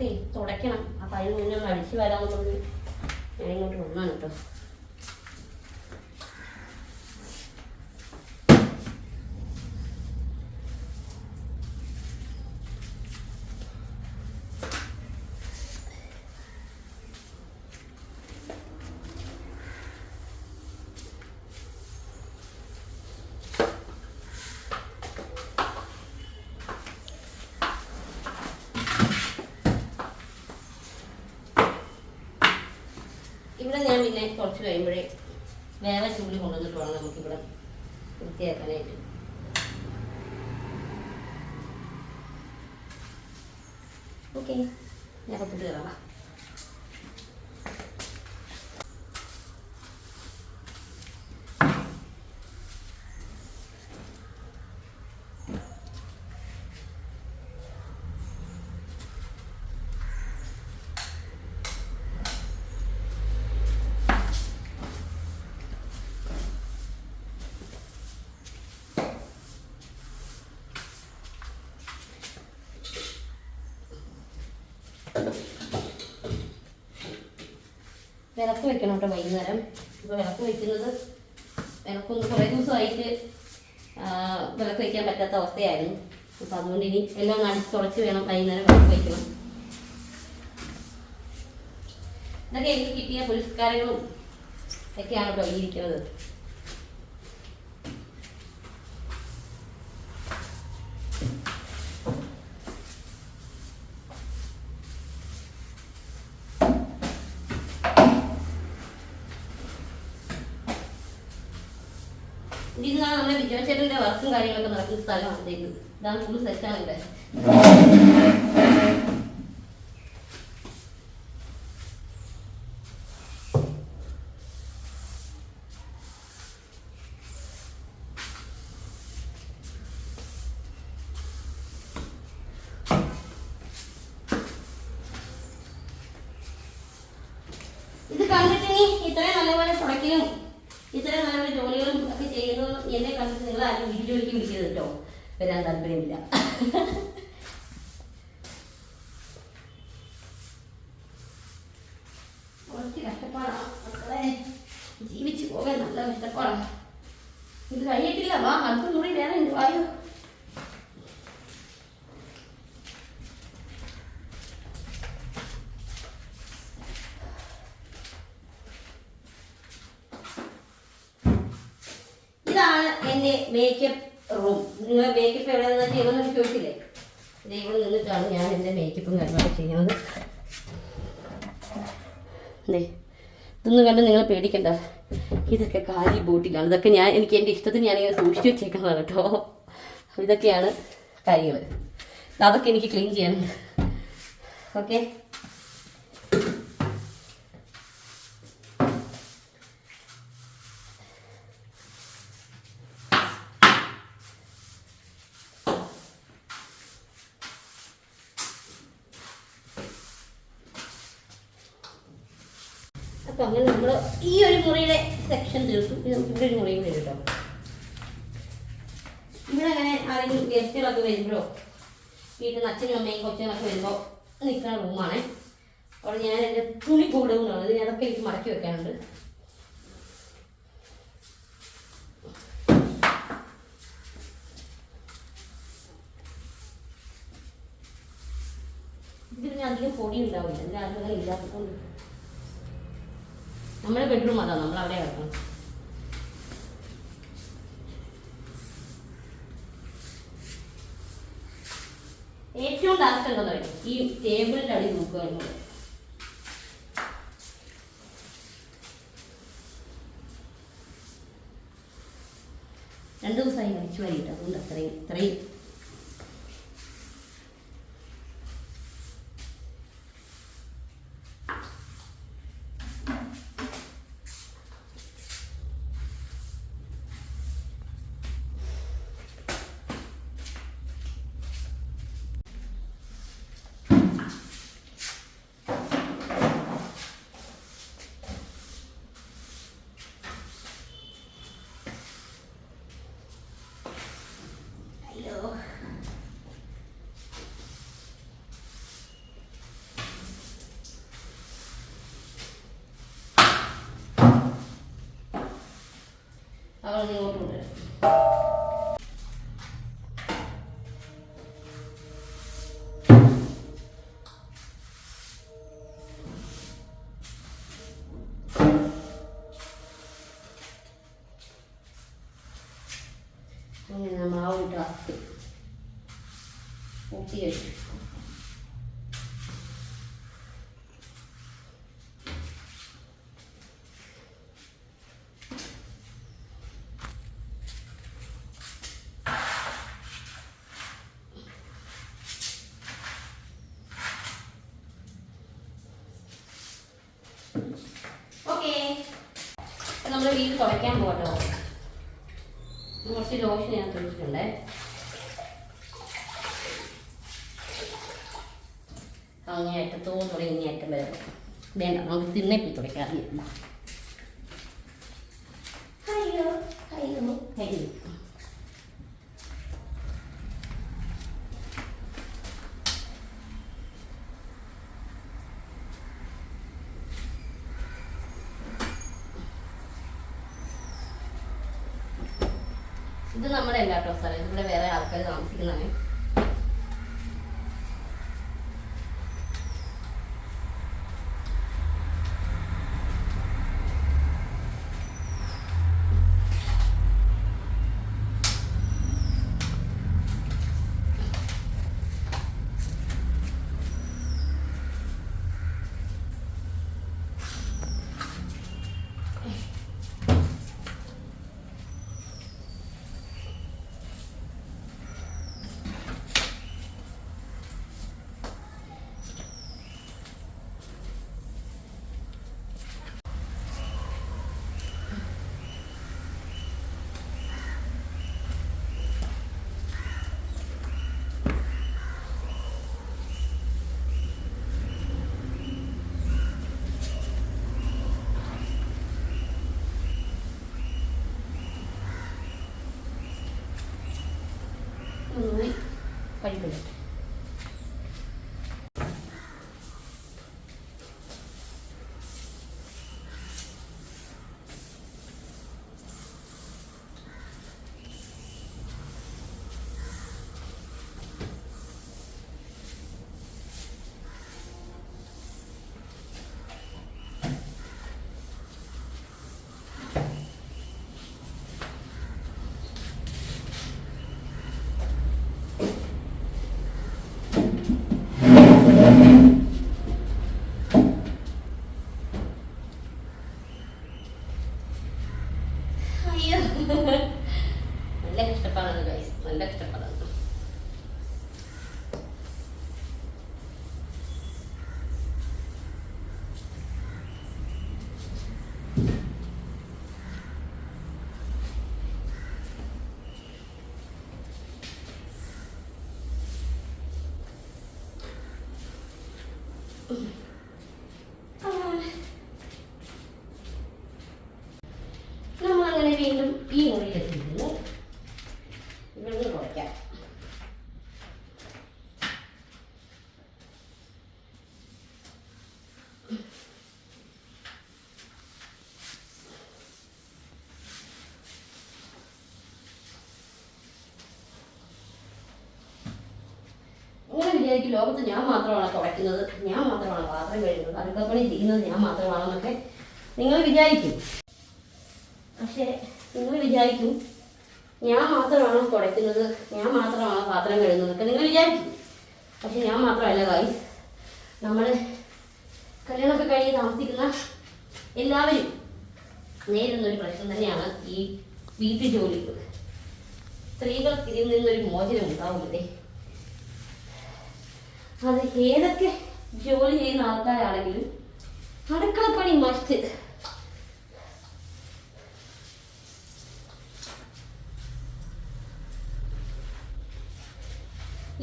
നമുക്ക് തുടയ്ക്കണം. അപ്പം അതിന് മുന്നേ അടിച്ചു വരാമെന്നുള്ളത് ഞാനിങ്ങോട്ട് വന്നാണ് കേട്ടോ ഇവിടെ ഞാൻ പിന്നെ കുറച്ച് കഴിയുമ്പോഴേ വേറെ ചൂൽ കൊണ്ടുവന്നിട്ട് വേണം നമുക്കിവിടെ വൃത്തിയാക്കാനായിട്ട്. ഓക്കെ ഞാൻ പുറത്തോട്ട് കയറാം വിളക്ക് വെക്കണം കേട്ടോ വൈകുന്നേരം. ഇപ്പോൾ വിളക്ക് വെക്കുന്നത് വിളക്കൊന്ന് കുറേ ദിവസമായിട്ട് വിളക്ക് വയ്ക്കാൻ പറ്റാത്ത അവസ്ഥയായിരുന്നു. അപ്പം അതുകൊണ്ട് ഇനി എല്ലാം കാണിച്ച് തുളച്ച് വേണം വൈകുന്നേരം വിളക്ക് വയ്ക്കണം ഇതൊക്കെ എനിക്ക് കിട്ടിയ പുരസ്കാരങ്ങളും ഒക്കെയാണ് കേട്ടോ ഈ ഇരിക്കുന്നത് ഇതിന്നാണ് നമ്മുടെ വിജയചേട്ടന്റെ വർക്കും കാര്യങ്ങളൊക്കെ നടക്കുന്ന സ്ഥലമാണ് ഇത്. ഇതാണ് ഫുൾ സെറ്റാണ് ഇവിടെ. ഇത് കണ്ടിട്ട് ഇത്രയും നല്ലപോലെ തുടയ്ക്കലും ഇത്രയും നല്ലപോലെ ചെയ്യുന്നത് എന്നെ കണ്ടിട്ട് നിങ്ങൾ ആരും വീഡിയോയ്ക്ക് വിളിക്കരുത് കേട്ടോ വരാൻ താല്പര്യമില്ല. ജീവിച്ചു പോകാൻ നല്ല കഷ്ടപ്പാടാണ് ഇത് കഴിയത്തില്ല വാ അടുത്ത മുറി വേറെ ഉണ്ട് വായു ഇതാണ് എന്റെ മേക്കപ്പ് റൂം നിങ്ങൾ മേക്കപ്പ് എവിടെ നിന്ന് ചെയ്യണമെന്ന് ചോദിച്ചില്ലേ ഇവിടെ നിന്നിട്ടാണ് ഞാൻ എന്റെ മേക്കപ്പും കാര്യങ്ങളൊക്കെ ചെയ്യുന്നത്. ദേ, ഇതൊന്നും കണ്ട് നിങ്ങൾ പേടിക്കണ്ട. ഇതൊക്കെ കാലി ബോട്ടിലാണ്. ഇതൊക്കെ ഞാൻ എനിക്ക് എന്റെ ഇഷ്ടത്തിന് ഞാനിങ്ങനെ സൂക്ഷിച്ചു വെച്ചേക്കുന്നതാണ് കേട്ടോ. ഇതൊക്കെയാണ് കാര്യങ്ങൾ അതൊക്കെ എനിക്ക് ക്ലീൻ ചെയ്യാനുണ്ട്. ഓക്കെ? അപ്പം അങ്ങനെ നമ്മൾ ഈ ഒരു മുറിയുടെ സെക്ഷൻ തീർത്തു ഇത് നമുക്ക് ഇവിടെ ഒരു മുറിയും വരും കേട്ടോ ഇവിടെ അങ്ങനെ ആരെങ്കിലും ഗസ്റ്റുകളൊക്കെ വരുമ്പോഴോ വീട്ടിൽ നിന്ന് അച്ഛനും അമ്മയും കൊച്ചുകളൊക്കെ വരുമ്പോൾ നിൽക്കുന്ന റൂമാണ് അവിടെ ഞാൻ എന്റെ തുണി കൂടുതലാണ് ഇത് അതൊക്കെ എനിക്ക് മടക്കി വെക്കാനുണ്ട്. ഇതിന് അധികം പൊടി ഉണ്ടാവില്ല ഇതിന് അധികം ഇല്ലാത്തതുകൊണ്ട്. നമ്മുടെ ബെഡ്റൂം അതാ നമ്മൾ അവിടെ കിടക്കണം. ഏറ്റവും ലാസ്റ്റ് എന്താ ഈ ടേബിളിന്റെ അടി നോക്കുക രണ്ടു ദിവസമായി മരിച്ചു വരിയിട്ട് അതുകൊണ്ട് അത്രയും ഇത്രയും വെച്ചു ഓക്കേ നമ്മൾ വീട് തുടയ്ക്കാൻ പോകട്ടോ. കുറച്ച് ലോഷൻ ഞാൻ തുണിച്ചിട്ടുണ്ടേ വേണ്ട നമുക്ക് തിണ്ണേപ്പി തുടയ്ക്കാം ആദ്യം. അയ്യോ അയ്യോ അയ്യോ ഇത് നമ്മുടെ എല്ലാ കേട്ടോ സ്ഥലം ഇവിടെ വേറെ ആൾക്കാർ താമസിക്കുന്നതാണ് കഴിക്കണം അയ്യോ നല്ല കഷ്ടപ്പാടാണ് ഗൈസ് നല്ല കഷ്ടപ്പാടാണ് ആ നമ്മൾ അങ്ങനെ വീണ്ടും ഈ മുറിയിലെത്തിയിരുന്നു ഇവിടുന്ന് കുറയ്ക്കാം വിചാരിക്കും ലോകത്ത് ഞാൻ മാത്രമാണ് തുടയ്ക്കുന്നത് ഞാൻ മാത്രമാണ് പാത്രം കഴുകുന്നത് അടുക്കളപ്പണി ചെയ്യുന്നത് ഞാൻ മാത്രമാണെന്നൊക്കെ നിങ്ങൾ വിചാരിക്കും. പക്ഷേ നിങ്ങൾ വിചാരിക്കും ഞാൻ മാത്രമാണോ തുടയ്ക്കുന്നത് ഞാൻ മാത്രമാണോ പാത്രം കഴുകുന്നതൊക്കെ നിങ്ങൾ വിചാരിക്കും. പക്ഷെ ഞാൻ മാത്രമല്ല കായ് നമ്മൾ കല്യാണമൊക്കെ കഴിഞ്ഞ് താമസിക്കുന്ന എല്ലാവരും നേരിടുന്ന ഒരു പ്രശ്നം തന്നെയാണ് ഈ വീട്ടു ജോലികൾ സ്ത്രീകൾക്ക് ഇതിൽ നിന്നൊരു മോചനം ഉണ്ടാവുന്നില്ലേ അത് ഏതൊക്കെ ജോലി ചെയ്യുന്ന ആൾക്കാരാണെങ്കിലും അടുക്കളപ്പണി മസ്റ്റ്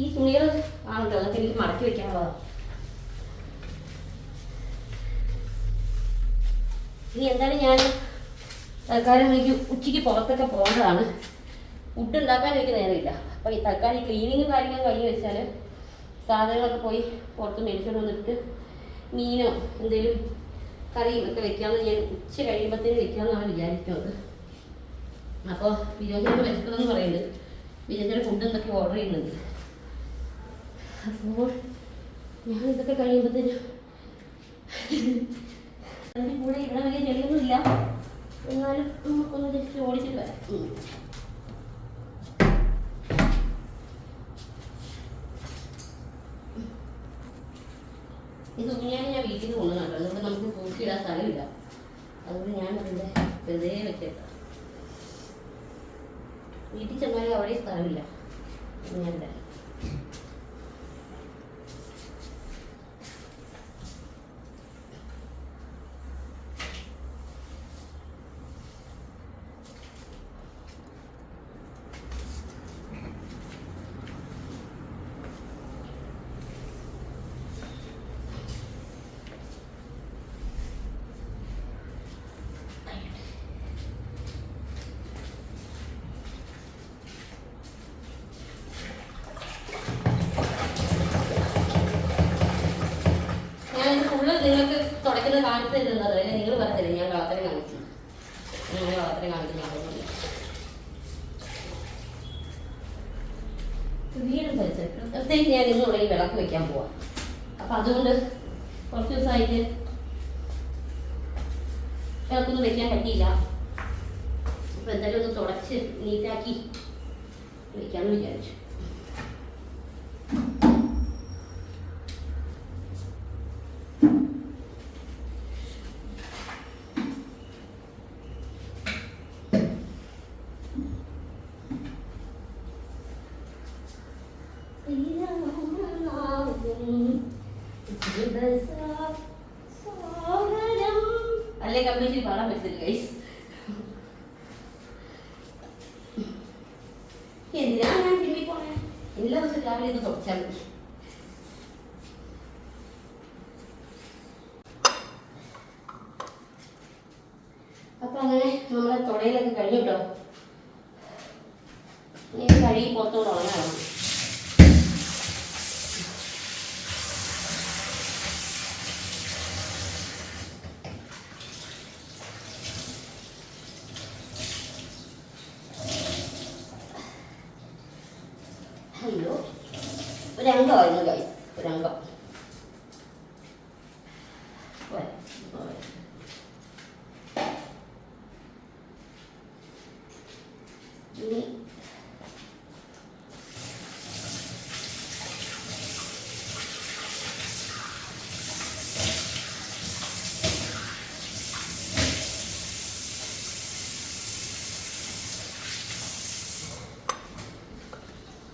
ഈ തുണികൾ ആണല്ലോ അതൊക്കെ എനിക്ക് മടക്കി വെക്കാനുള്ളതാണ് ഇനി എന്തായാലും ഞാൻ തൽക്കാലം എനിക്ക് ഉച്ചയ്ക്ക് പുറത്തൊക്കെ പോകേണ്ടതാണ്. ഫുഡ് ഉണ്ടാക്കാൻ എനിക്ക് നേരമില്ല. അപ്പോൾ ഈ തൽക്കാലം ക്ലീനിങ് ക്ലീനിങ്ങും കാര്യങ്ങളും കഴിഞ്ഞ് വെച്ചാൽ സാധനങ്ങളൊക്കെ പോയി പുറത്ത് മേടിച്ചുകൊണ്ട് വന്നിട്ട് മീനോ എന്തെങ്കിലും കറിയും ഒക്കെ വെക്കാമെന്ന് ഞാൻ ഉച്ച കഴിയുമ്പോഴത്തേന് വെക്കാമെന്നാണ് വിചാരിക്കുന്നത്. അപ്പോൾ വിജോചേട്ടൻ വിശക്കണമെന്ന് പറയുന്നത് വിജോചേട്ടൻ ഫുഡ് എന്തൊക്കെ ഓർഡർ ചെയ്യുന്നുണ്ട്. അപ്പോൾ ഞാൻ ഇതൊക്കെ കഴിയുമ്പോഴത്തേനും അതിന്റെ കൂടെ ഇവിടെ വലിയ ചെല്ലൊന്നുമില്ല എന്നാലും നമുക്കൊന്ന് ജസ്റ്റ് ഓടിച്ചിട്ട് വരാം. ഇത് തുണിയാണ് ഞാൻ വീട്ടിൽ നിന്ന് കൊണ്ടുവന്നിട്ടുണ്ട് അതുകൊണ്ട് നമുക്ക് തൂക്കിയിടാൻ സ്ഥലമില്ല. അതുകൊണ്ട് ഞാൻ അതിന്റെ വെറുതെ വെച്ചേക്കാം വീട്ടിൽ ചെന്നാലും അവിടെ സ്ഥലമില്ല. ഊഞ്ഞാലിന്റെ ഞാൻ ഫുള്ള് നിങ്ങൾക്ക് തുടക്കുന്നത് കാണിച്ചു തരുന്നത് അല്ലെങ്കിൽ നിങ്ങൾ പറഞ്ഞില്ല ഞാൻ കളത്തിനെ കാണിച്ചു. ഞാൻ കളത്തിനെ കാണിക്കുന്ന വീടും പ്രത്യേകിച്ച് ഞാൻ ഇന്ന് തുടങ്ങി വിളക്ക് വെക്കാൻ പോവാം. അപ്പം അതുകൊണ്ട് കുറച്ച് ദിവസമായിട്ട് വിളക്കൊന്നും വെക്കാൻ പറ്റിയില്ല. അപ്പം എന്തായാലും ഒന്ന് തുടച്ച് നീറ്റാക്കി വെക്കാമെന്ന് വിചാരിച്ചു. എന്തിനാ ഞാൻ ജിമ്മിൽ പോണേ? എല്ലാ ദിവസവും രാവിലെ ഒന്ന് തുടച്ചാൽ മതി. അപ്പൊ അങ്ങനെ നമ്മളെ തുടയിലൊക്കെ കഴിഞ്ഞു കേട്ടോ. കഴുകി പുറത്തോട്ട് ഉണങ്ങാണ് അയ്യോ ഒരു അംഗമായിരുന്നു കൈ ഒരു അംഗം പോരെ, പോരെ. ഇനി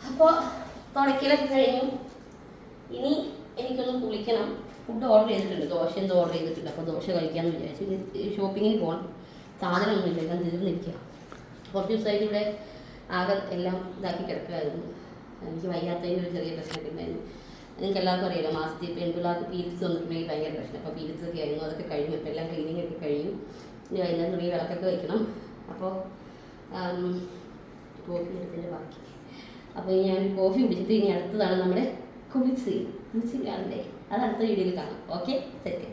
അപ്പോൾ തുടയ്ക്കലൊക്കെ കഴിഞ്ഞു. ഇനി എനിക്കൊന്ന് കുളിക്കണം. ഫുഡ് ഓർഡർ ചെയ്തിട്ടുണ്ട്. ദോശ എന്തോ ഓർഡർ ചെയ്തിട്ടുണ്ട്. അപ്പോൾ ദോശ കഴിക്കാമെന്ന് വിചാരിച്ചു ഇനി ഷോപ്പിങ്ങിന് പോകണം സാധനമൊന്നുമില്ല എല്ലാം തീർന്നിരിക്കുക കുറച്ച് ദിവസമായിട്ട് ഇവിടെ ആകെ എല്ലാം ഇതാക്കി കിടക്കുമായിരുന്നു എനിക്ക് വയ്യാത്തതിന്റെ ഒരു ചെറിയ പ്രശ്നമൊക്കെ ഉണ്ടായിരുന്നു. നിങ്ങൾക്ക് എല്ലാവർക്കും അറിയാമല്ലോ മാസത്തിൽ പെൺപിള്ളേർക്ക് പീരീഡ്സ് വന്നിട്ടുണ്ടെങ്കിൽ ഭയങ്കര പ്രശ്നം. അപ്പോൾ പീരീഡ്സ് ഒക്കെ ആയിരുന്നു. അതൊക്കെ കഴിഞ്ഞു. അപ്പോൾ എല്ലാം ക്ലീനിങ് ഒക്കെ കഴിഞ്ഞു. ഇനി വൈകുന്നേരം തുടങ്ങി വിളക്കൊക്കെ വയ്ക്കണം. അപ്പോൾ കോഫി ബാക്കി. അപ്പോൾ ഞാൻ കോഫി കുടിച്ചിട്ട് ഇനി അടുത്തതാണ് നമ്മുടെ കുമിക്സി കുമിക്സി കാണണ്ടേ അത് അടുത്ത വീഡിയോയിൽ കാണാം. Okay set